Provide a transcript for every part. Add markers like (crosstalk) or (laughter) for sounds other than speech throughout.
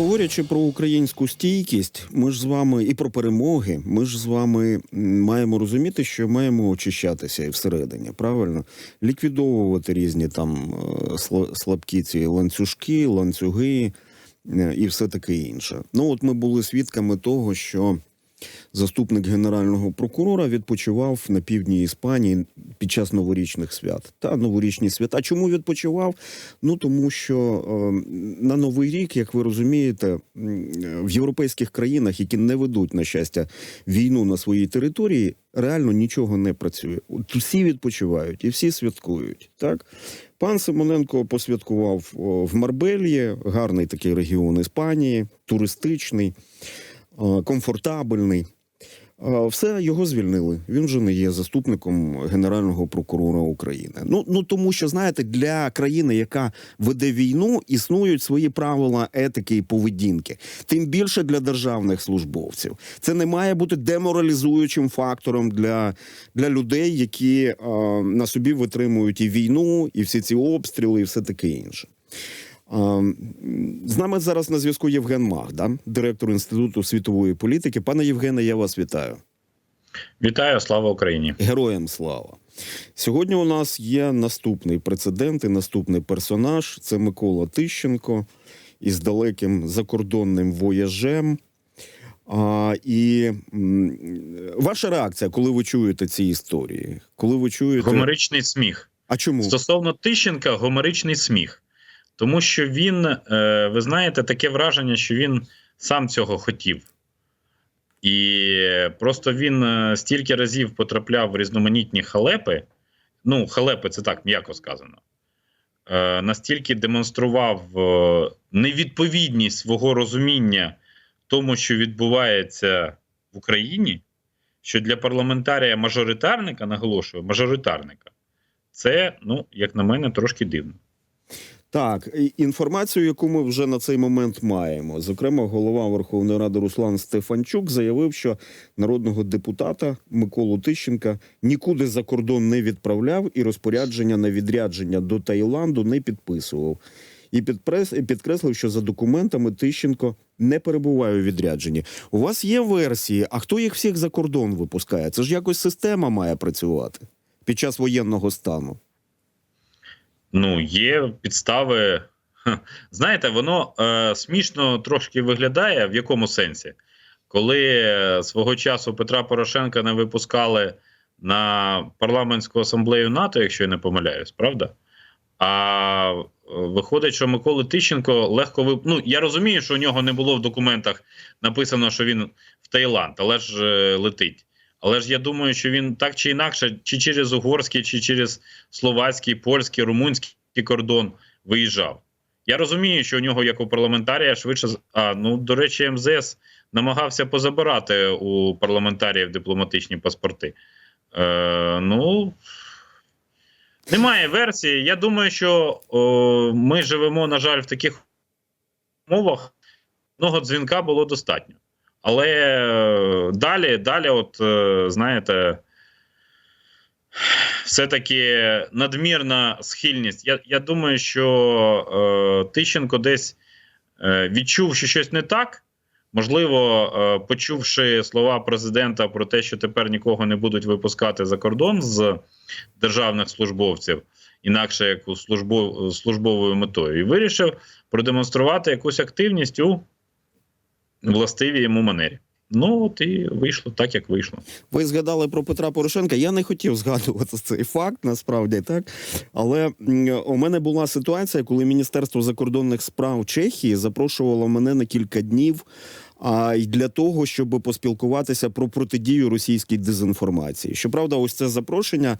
Говорячи про українську стійкість, ми ж з вами і про перемоги, ми ж з вами маємо розуміти, що маємо очищатися і всередині, правильно? Ліквідовувати різні там е, слабкі ці ланцюжки, ланцюги е, і все таке інше. Ну, от ми були свідками того, що заступник генерального прокурора відпочивав на півдні Іспанії під час новорічних свят. Та новорічні свята. Чому відпочивав? Ну тому що е, на новий рік, як ви розумієте, в європейських країнах, які не ведуть на щастя війну на своїй території, реально нічого не працює. От всі відпочивають і всі святкують. Так пан Симоненко посвяткував в Марбельї, гарний такий регіон Іспанії, туристичний, е, комфортабельний. Все його звільнили. Він вже не є заступником генерального прокурора України. Ну ну тому, що знаєте, для країни, яка веде війну, існують свої правила етики і поведінки. Тим більше для державних службовців. Це не має бути деморалізуючим фактором для, для людей, які а, на собі витримують і війну, і всі ці обстріли, і все таке інше. А, м, З нами зараз на зв'язку Євген Мах, да? директор Інституту світової політики. Пане Євгене, я вас вітаю. Вітаю, слава Україні. Героям слава. Сьогодні у нас є наступний прецедент і наступний персонаж. Це Микола Тищенко із далеким закордонним вояжем. А, і ваша реакція, коли ви чуєте ці історії? Коли ви чуєте. Гомеричний сміх. А чому? Стосовно Тищенка, гомеричний сміх. Тому що він, е, ви знаєте, таке враження, що він сам цього хотів. І просто він е, стільки разів потрапляв в різноманітні халепи. Ну, халепи, це так м'яко сказано. Е, настільки демонстрував невідповідність свого розуміння тому, що відбувається в Україні, що для парламентарія-мажоритарника, наголошую, мажоритарника, це, ну, як на мене, трошки дивно. Так, інформацію, яку ми вже на цей момент маємо. Зокрема, голова Верховної Ради Руслан Стефанчук заявив, що народного депутата Миколу Тищенка нікуди за кордон не відправляв і розпорядження на відрядження до Таїланду не підписував. І підкреслив, що за документами Тищенко не перебуває у відрядженні. У вас є версії, а хто їх всіх за кордон випускає? Це ж якось система має працювати під час воєнного стану. Ну, є підстави. Знаєте, воно е, смішно трошки виглядає в якому сенсі, коли е, свого часу Петра Порошенка не випускали на парламентську асамблею НАТО, якщо я не помиляюсь, правда? А е, виходить, що Миколи Тищенко легко вип... Ну, я розумію, що у нього не було в документах написано, що він в Таїланд, але ж е, летить. Але ж я думаю, що він так чи інакше, чи через угорський, чи через словацький, польський, румунський кордон виїжджав. Я розумію, що у нього, як у парламентарія, швидше а ну до речі, МЗС намагався позабирати у парламентаріїв дипломатичні паспорти. Е, ну немає версії. Я думаю, що о, ми живемо, на жаль, в таких умовах. Одного дзвінка було достатньо. Але е, далі, далі, от е, знаєте, все-таки надмірна схильність. Я, я думаю, що е, Тищенко десь е, відчув, що щось не так. Можливо, е, почувши слова президента про те, що тепер нікого не будуть випускати за кордон з державних службовців, інакше як у службов, службовою метою, і вирішив продемонструвати якусь активність у властивій йому манері. Ну, от і вийшло так, як вийшло. Ви згадали про Петра Порошенка. Я не хотів згадувати цей факт, насправді так. Але у мене була ситуація, коли Міністерство закордонних справ Чехії запрошувало мене на кілька днів. А й для того, щоб поспілкуватися про протидію російській дезінформації. Щоправда, ось це запрошення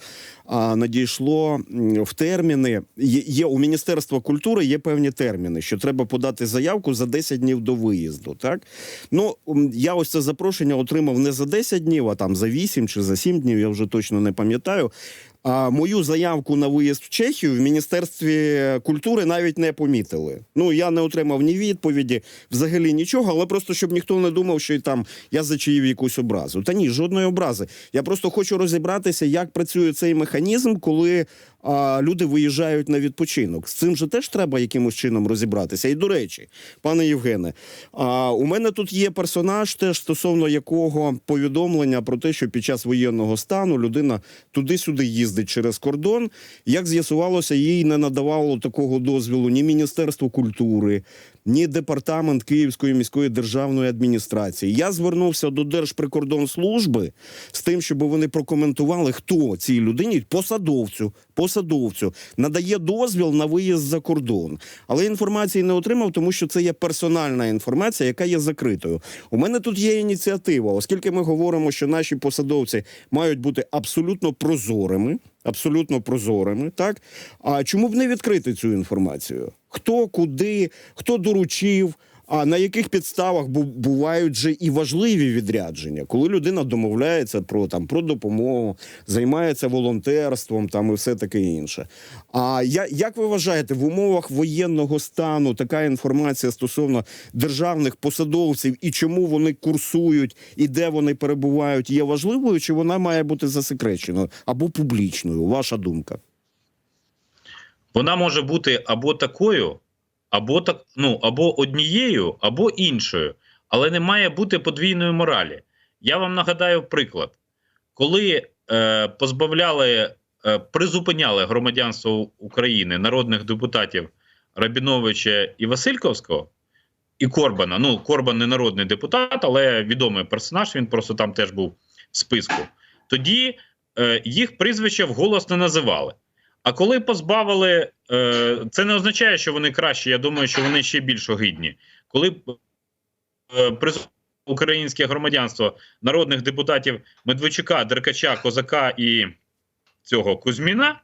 надійшло в терміни. Є, є у Міністерства культури є певні терміни, що треба подати заявку за 10 днів до виїзду. Так ну я ось це запрошення отримав не за 10 днів, а там за 8 чи за 7 днів. Я вже точно не пам'ятаю. А мою заявку на виїзд в Чехію в міністерстві культури навіть не помітили. Ну я не отримав ні відповіді, взагалі нічого, але просто щоб ніхто не думав, що й там я зачаїв якусь образу. Та ні, жодної образи. Я просто хочу розібратися, як працює цей механізм, коли а люди виїжджають на відпочинок. З цим же теж треба якимось чином розібратися. І до речі, пане Євгене, а у мене тут є персонаж, теж стосовно якого повідомлення про те, що під час воєнного стану людина туди-сюди їздить через кордон. Як з'ясувалося, їй не надавало такого дозволу ні Міністерство культури, ні департамент Київської міської державної адміністрації. Я звернувся до Держприкордонслужби з тим, щоб вони прокоментували, хто цій людині посадовцю, посадовцю надає дозвіл на виїзд за кордон. Але інформації не отримав, тому що це є персональна інформація, яка є закритою. У мене тут є ініціатива, оскільки ми говоримо, що наші посадовці мають бути абсолютно прозорими. Абсолютно прозорими, так а чому б не відкрити цю інформацію? Хто куди, хто доручив, а на яких підставах бувають же і важливі відрядження, коли людина домовляється про там про допомогу, займається волонтерством там і все таке інше. А я як ви вважаєте, в умовах воєнного стану така інформація стосовно державних посадовців і чому вони курсують і де вони перебувають, є важливою, чи вона має бути засекреченою або публічною? Ваша думка? Вона може бути або такою, або так, ну, або однією, або іншою, але не має бути подвійної моралі. Я вам нагадаю приклад, коли е, позбавляли, е, призупиняли громадянство України народних депутатів Рабіновича і Васильковського. І Корбана. Ну, Корбан не народний депутат, але відомий персонаж. Він просто там теж був в списку. Тоді е, їх прізвища вголос не називали. А коли позбавили, е, це не означає, що вони кращі. Я думаю, що вони ще більш огидні. Коли е, приз українське громадянство народних депутатів Медведчука, Деркача, Козака і цього Кузьміна,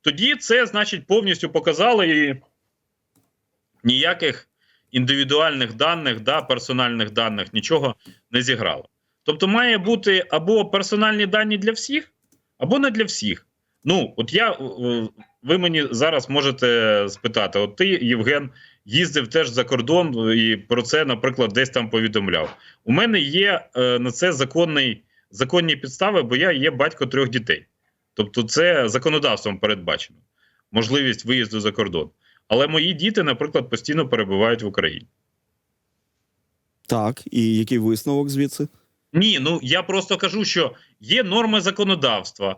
тоді це значить повністю показали і ніяких індивідуальних даних, да, персональних даних нічого не зіграло. Тобто має бути або персональні дані для всіх, або не для всіх. Ну, от я е, ви мені зараз можете спитати: от ти, Євген, їздив теж за кордон і про це, наприклад, десь там повідомляв. У мене є е, на це законний, законні підстави, бо я є батько трьох дітей. Тобто, це законодавством передбачено можливість виїзду за кордон. Але мої діти, наприклад, постійно перебувають в Україні. Так, і який висновок звідси? Ні, ну я просто кажу, що є норми законодавства.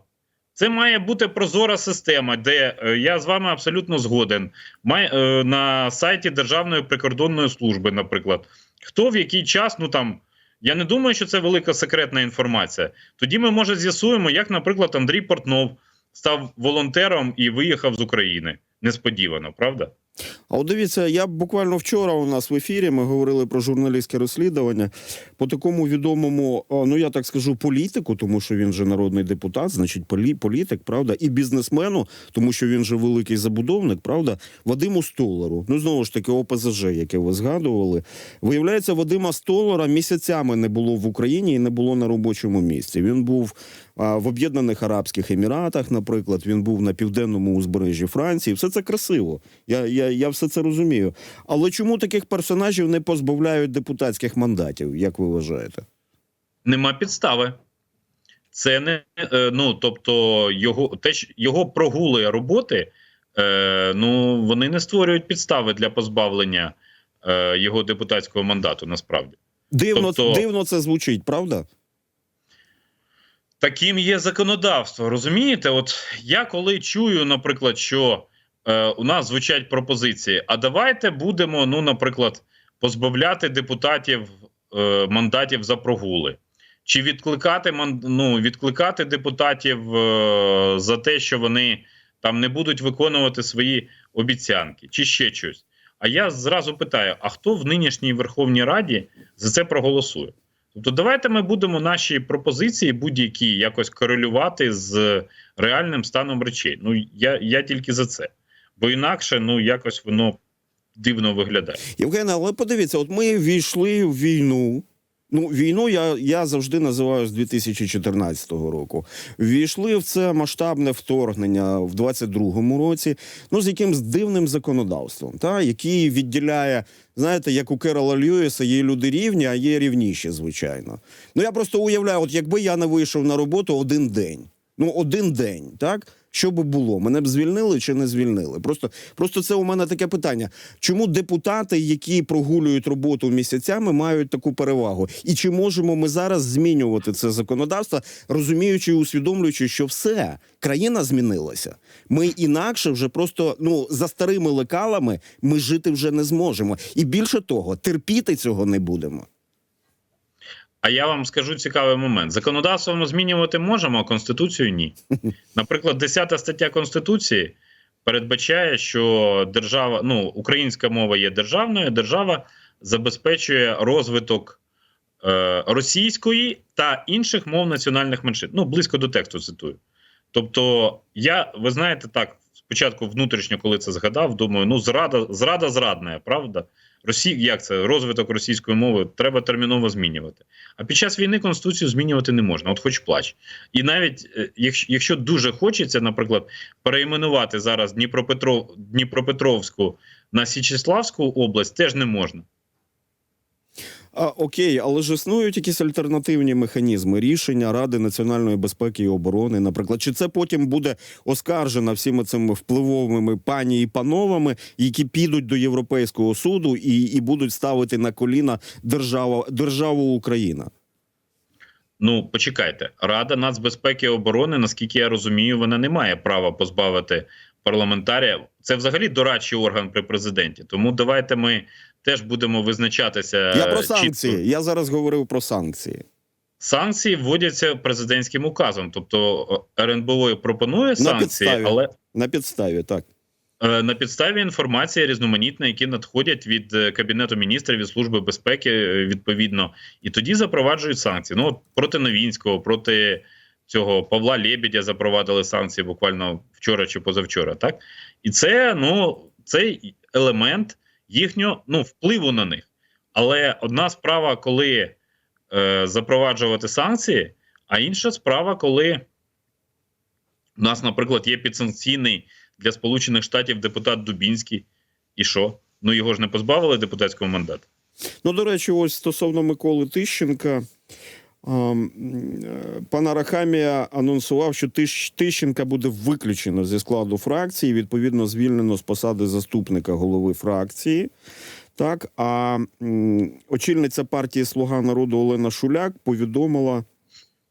Це має бути прозора система, де е, я з вами абсолютно згоден. Е, на сайті Державної прикордонної служби, наприклад, хто в який час, ну там. Я не думаю, що це велика секретна інформація. Тоді ми, може, з'ясуємо, як, наприклад, Андрій Портнов став волонтером і виїхав з України. Несподівано, правда? А от дивіться, я буквально вчора у нас в ефірі ми говорили про журналістське розслідування по такому відомому, ну я так скажу, політику, тому що він же народний депутат, значить полі, політик, правда, і бізнесмену, тому що він же великий забудовник, правда, Вадиму Столару. Ну знову ж таки, ОПЗЖ, яке ви згадували. Виявляється, Вадима Столара місяцями не було в Україні і не було на робочому місці. Він був в Об'єднаних Арабських Еміратах, наприклад, він був на південному узбережжі Франції. Все це красиво. Я, я, я все це розумію. Але чому таких персонажів не позбавляють депутатських мандатів, як ви вважаєте? Нема підстави. Це не е, ну, тобто, його те, його прогули роботи, е, ну вони не створюють підстави для позбавлення е, його депутатського мандату. Насправді Дивно, Тобто- дивно це звучить, правда? Таким є законодавство. Розумієте? От я коли чую, наприклад, що е, у нас звучать пропозиції, а давайте будемо, ну, наприклад, позбавляти депутатів е, мандатів за прогули. Чи відкликати ну, відкликати депутатів е, за те, що вони там не будуть виконувати свої обіцянки, чи ще щось? А я зразу питаю: а хто в нинішній Верховній Раді за це проголосує? Тобто, давайте ми будемо наші пропозиції будь-які якось корелювати з реальним станом речей. Ну я, я тільки за це, бо інакше ну якось воно дивно виглядає. Євгена, але подивіться, от ми війшли в війну. Ну, війну я, я завжди називаю з 2014 року. Ввійшли в це масштабне вторгнення в 22-му році, ну з якимсь дивним законодавством, та який відділяє, знаєте, як у Керола Льюіса, є люди рівні, а є рівніші, звичайно. Ну я просто уявляю, от якби я не вийшов на роботу один день. Ну, один день, так? Що би було? Мене б звільнили чи не звільнили? Просто, просто це у мене таке питання. Чому депутати, які прогулюють роботу місяцями, мають таку перевагу? І чи можемо ми зараз змінювати це законодавство, розуміючи і усвідомлюючи, що все країна змінилася? Ми інакше вже просто ну за старими лекалами ми жити вже не зможемо. І більше того, терпіти цього не будемо. А я вам скажу цікавий момент: законодавство ми змінювати можемо, а конституцію ні. (laughs) Наприклад, 10 стаття конституції передбачає, що держава, ну українська мова є державною, держава забезпечує розвиток е, російської та інших мов національних меншин. Ну близько до тексту цитую. Тобто, я ви знаєте, так спочатку внутрішньо, коли це згадав, думаю, ну зрада, зрада зрадна, правда? Росі... Як це розвиток російської мови треба терміново змінювати. А під час війни конституцію змінювати не можна, от хоч плач. І навіть е, якщо, дуже хочеться, наприклад, перейменувати зараз Дніпропетров... Дніпропетровську на Січеславську область, теж не можна. А, окей, але ж існують якісь альтернативні механізми рішення Ради національної безпеки і оборони, наприклад, чи це потім буде оскаржено всіми цими впливовими пані і пановами, які підуть до Європейського суду і, і будуть ставити на коліна держава, державу Україна? Ну, почекайте, Рада нацбезпеки і оборони, наскільки я розумію, вона не має права позбавити парламентарія. Це взагалі дорадчий орган при президенті. Тому давайте ми теж будемо визначатися. Я про Е, чітко. санкції. Я зараз говорив про санкції. Санкції вводяться президентським указом. Тобто е, РНБО пропонує санкції, підставі. але На підставі, так. е, на підставі інформації різноманітної, які надходять від е, Кабінету міністрів від Служби безпеки, відповідно, і тоді запроваджують санкції. Ну, от проти Новінського, проти цього Павла Лебедя запровадили санкції буквально вчора чи позавчора. Так і це ну цей елемент їхнього ну впливу на них. Але одна справа, коли е, запроваджувати санкції, а інша справа, коли у нас, наприклад, є підсанкційний для Сполучених Штатів депутат Дубінський, і що? Ну його ж не позбавили депутатського мандату. Ну, до речі, ось стосовно Миколи Тищенка. Ем, Рахамія анонсував, що Тищенка буде виключено зі складу фракції, відповідно, звільнено з посади заступника голови фракції. Так, а очільниця партії Слуга народу Олена Шуляк повідомила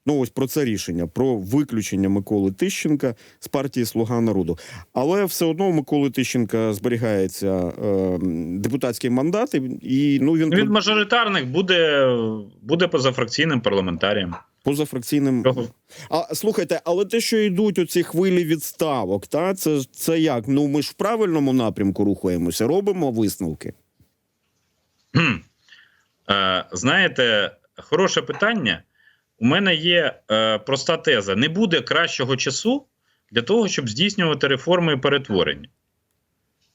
ну ось про це рішення про виключення Миколи Тищенка з партії Слуга народу. Але все одно у Миколи Тищенка зберігається е, депутатський мандат, і- ну він Він мажоритарних буде, буде позафракційним парламентарієм. позафракційним. А слухайте, але те, що йдуть оці хвилі відставок, та це, це як? Ну ми ж в правильному напрямку рухаємося, робимо висновки. Е, знаєте, хороше питання. У мене є е, проста теза: не буде кращого часу для того, щоб здійснювати реформи і перетворення.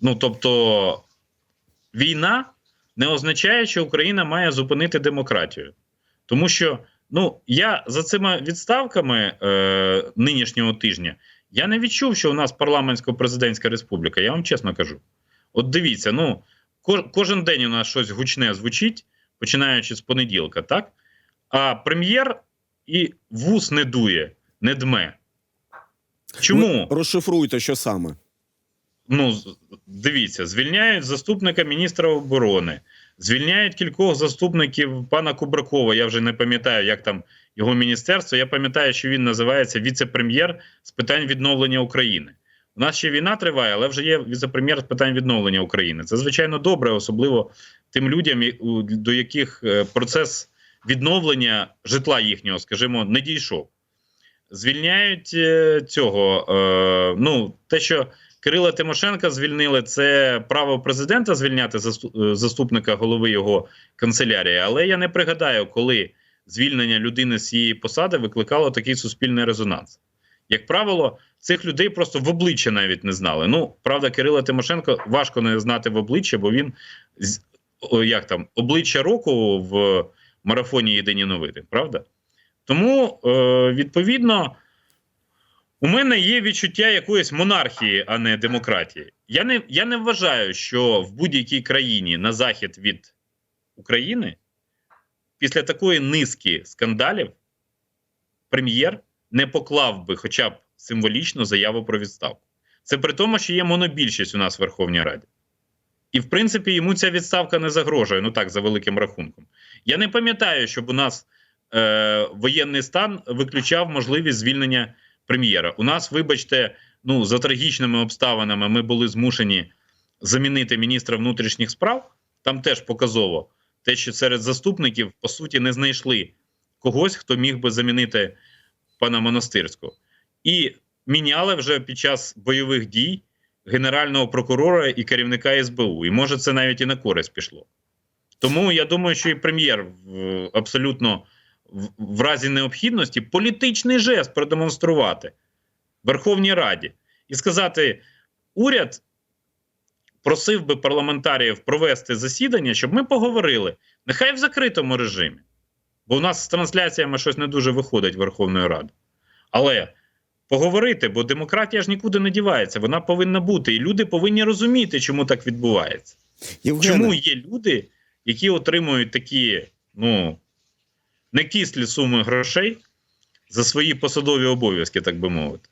Ну тобто, війна не означає, що Україна має зупинити демократію. Тому що ну, я за цими відставками е, нинішнього тижня я не відчув, що у нас парламентсько-президентська республіка. Я вам чесно кажу. От дивіться, ну ко- кожен день у нас щось гучне звучить, починаючи з понеділка, так? А прем'єр і вус не дує, не дме. Чому? Ви розшифруйте, що саме. Ну, дивіться, звільняють заступника міністра оборони, звільняють кількох заступників пана Кубракова. Я вже не пам'ятаю, як там його міністерство. Я пам'ятаю, що він називається віце-прем'єр з питань відновлення України. У нас ще війна триває, але вже є віце-прем'єр з питань відновлення України. Це звичайно добре, особливо тим людям, до яких е, процес відновлення житла їхнього, скажімо, не дійшов. Звільняють е, цього. Е, ну, те, що Кирила Тимошенка звільнили, це право президента звільняти е, заступника голови його канцелярії. Але я не пригадаю, коли звільнення людини з цієї посади викликало такий суспільний резонанс. Як правило, цих людей просто в обличчя навіть не знали. Ну, правда, Кирила Тимошенко важко не знати в обличчя, бо він як там обличчя року в марафоні Єдині новини, правда? Тому, е, відповідно, у мене є відчуття якоїсь монархії, а не демократії. Я не, я не вважаю, що в будь-якій країні на захід від України після такої низки скандалів прем'єр не поклав би хоча б символічну заяву про відставку. Це при тому, що є монобільшість у нас в Верховній Раді. І, в принципі, йому ця відставка не загрожує, ну так, за великим рахунком. Я не пам'ятаю, щоб у нас е, воєнний стан виключав можливість звільнення прем'єра. У нас, вибачте, ну за трагічними обставинами ми були змушені замінити міністра внутрішніх справ. Там теж показово те, що серед заступників по суті не знайшли когось, хто міг би замінити пана Монастирського, і міняли вже під час бойових дій генерального прокурора і керівника СБУ. І може це навіть і на користь пішло. Тому я думаю, що і прем'єр абсолютно в, разі необхідності політичний жест продемонструвати Верховній Раді і сказати: уряд просив би парламентаріїв провести засідання, щоб ми поговорили. Нехай в закритому режимі. Бо у нас з трансляціями щось не дуже виходить Верховної Ради. Але поговорити, бо демократія ж нікуди не дівається, вона повинна бути. І люди повинні розуміти, чому так відбувається. Євгене, Чому є люди, які отримують такі, ну, не кислі суми грошей за свої посадові обов'язки, так би мовити.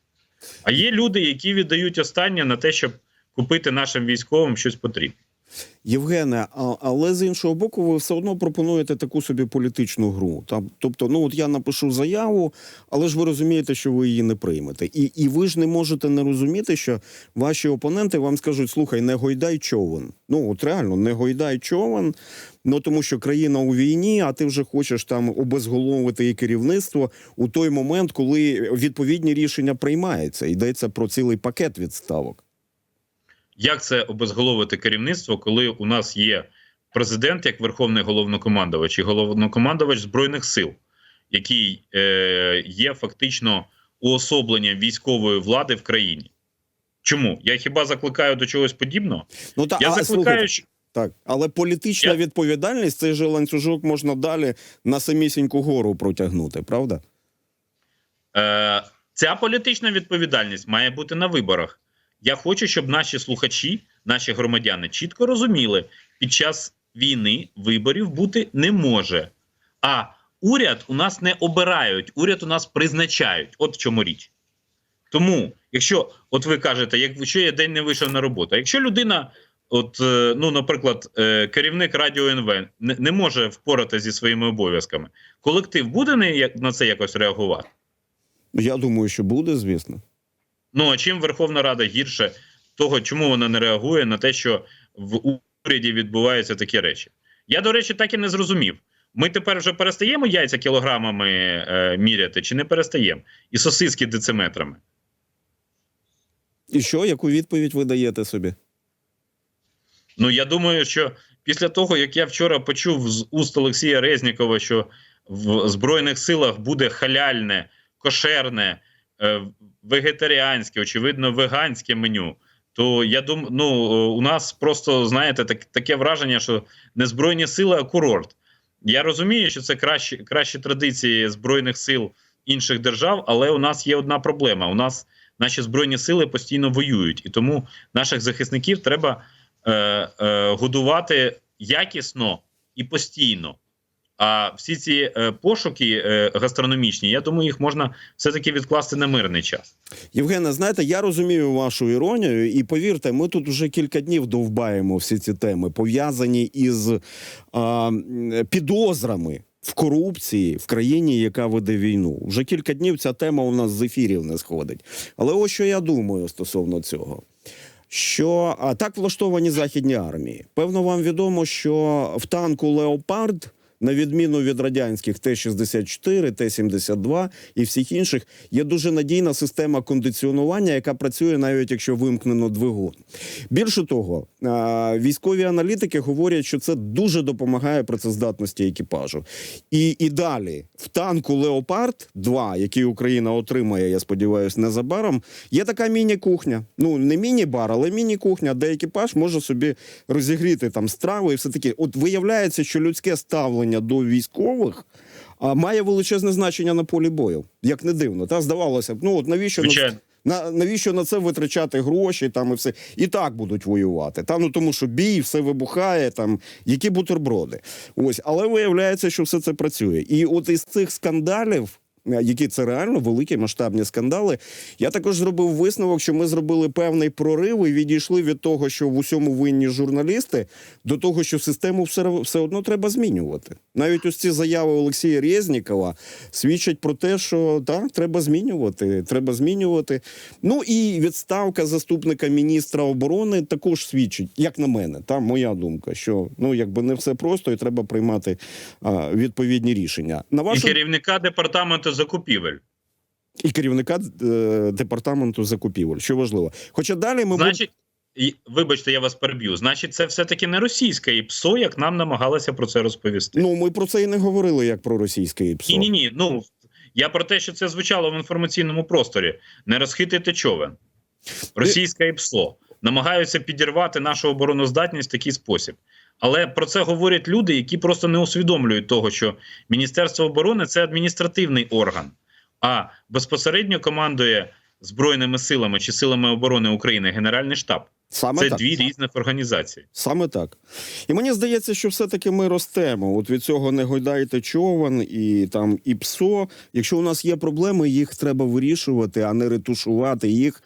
А є люди, які віддають останнє на те, щоб купити нашим військовим щось потрібне. Євгене, а, але з іншого боку, ви все одно пропонуєте таку собі політичну гру. Там, тобто, ну от я напишу заяву, але ж ви розумієте, що ви її не приймете. І, і ви ж не можете не розуміти, що ваші опоненти вам скажуть: слухай, не гойдай човен. Ну от реально, не гойдай човен. Ну тому що країна у війні, а ти вже хочеш там обезголовити і керівництво у той момент, коли відповідні рішення приймаються. Йдеться про цілий пакет відставок. Як це обезголовити керівництво, коли у нас є президент як верховний головнокомандувач і головнокомандувач Збройних сил, який е, є фактично уособленням військової влади в країні? Чому? Я хіба закликаю до чогось подібного? Ну та Я а, закликаю, слухайте, Так, але політична Я- відповідальність цей же ланцюжок можна далі на самісіньку гору протягнути, правда? Е, ця політична відповідальність має бути на виборах. Я хочу, щоб наші слухачі, наші громадяни чітко розуміли, під час війни виборів бути не може. А уряд у нас не обирають, уряд у нас призначають. От в чому річ. Тому, якщо, от ви кажете, якщо я день не вийшов на роботу, якщо людина, от, е, ну, наприклад, е, керівник радіо НВ не, може впоратися зі своїми обов'язками, колектив буде на це якось реагувати? Я думаю, що буде, звісно. Ну а чим Верховна Рада гірше того, чому вона не реагує на те, що в уряді відбуваються такі речі? Я, до речі, так і не зрозумів. Ми тепер вже перестаємо яйця кілограмами е, міряти, чи не перестаємо? І сосиски дециметрами. І що, яку відповідь ви даєте собі? Ну я думаю, що після того, як я вчора почув з уст Олексія Резнікова, що в Збройних силах буде халяльне, кошерне, вегетаріанське, очевидно, веганське меню. То я думаю, ну е, у нас просто знаєте так, таке враження, що не збройні сили, а курорт. Я розумію, що це кращі, кращі традиції збройних сил інших держав, але у нас є одна проблема: у нас наші збройні сили постійно воюють, і тому наших захисників треба е, е, годувати якісно і постійно. А всі ці е, пошуки е, гастрономічні, я думаю, їх можна все-таки відкласти на мирний час. Євгене, знаєте, я розумію вашу іронію, і повірте, ми тут вже кілька днів довбаємо всі ці теми, пов'язані із а, підозрами в корупції в країні, яка веде війну. Вже кілька днів ця тема у нас з ефірів не сходить. Але ось що я думаю стосовно цього. Що а, так влаштовані західні армії. Певно, вам відомо, що в танку Леопард, на відміну від радянських Т-64, Т-72 і всіх інших, є дуже надійна система кондиціонування, яка працює навіть якщо вимкнено двигун. Більше того, військові аналітики говорять, що це дуже допомагає працездатності екіпажу. І, і далі в танку Леопард 2 який Україна отримає, я сподіваюся, незабаром, є така міні-кухня. Ну не міні-бар, але міні-кухня, де екіпаж може собі розігріти там страви і все таке. От виявляється, що людське ставлення до військових. А має величезне значення на полі бою, як не дивно. Та здавалося б, ну от навіщо на, Звичайно. на навіщо на це витрачати гроші? Там і все і так будуть воювати. Та ну тому, що бій, все вибухає, там які бутерброди. Ось, але виявляється, що все це працює. І от із цих скандалів які це реально великі масштабні скандали. Я також зробив висновок, що ми зробили певний прорив і відійшли від того, що в усьому винні журналісти, до того, що систему все, все одно треба змінювати. Навіть ось ці заяви Олексія Резнікова свідчать про те, що так, треба змінювати. Треба змінювати. Ну і відставка заступника міністра оборони також свідчить, як на мене, та моя думка, що ну якби не все просто, і треба приймати а, відповідні рішення. На І керівника департаменту закупівель. і керівника е, департаменту закупівель, що важливо. Хоча далі ми Значить, і, вибачте, я вас переб'ю. Значить, це все-таки не російське ІПСО, як нам намагалися про це розповісти. ну ми про це і не говорили як про російське ІПСО. Ні, ні, ні. Ну я про те, що це звучало в інформаційному просторі. Не розхитити човен. Російське ІПСО намагаються підірвати нашу обороноздатність в такий спосіб. Але про це говорять люди, які просто не усвідомлюють того, що Міністерство оборони це адміністративний орган, а безпосередньо командує Збройними силами чи силами оборони України Генеральний штаб. Саме Це так. дві різних організації. Саме так. І мені здається, що все-таки ми ростемо. От від цього не гойдайте човен і там і ПСО. Якщо у нас є проблеми, їх треба вирішувати, а не ретушувати їх.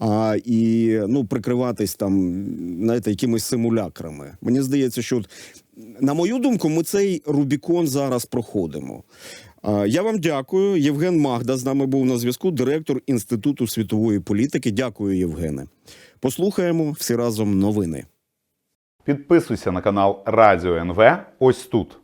А і ну прикриватись там, знаєте, якимись симулякрами. Мені здається, що на мою думку, ми цей Рубікон зараз проходимо. Я вам дякую. Євген Магда з нами був на зв'язку, директор Інституту світової політики. Дякую, Євгене. Послухаємо всі разом новини. Підписуйся на канал Радіо НВ ось тут.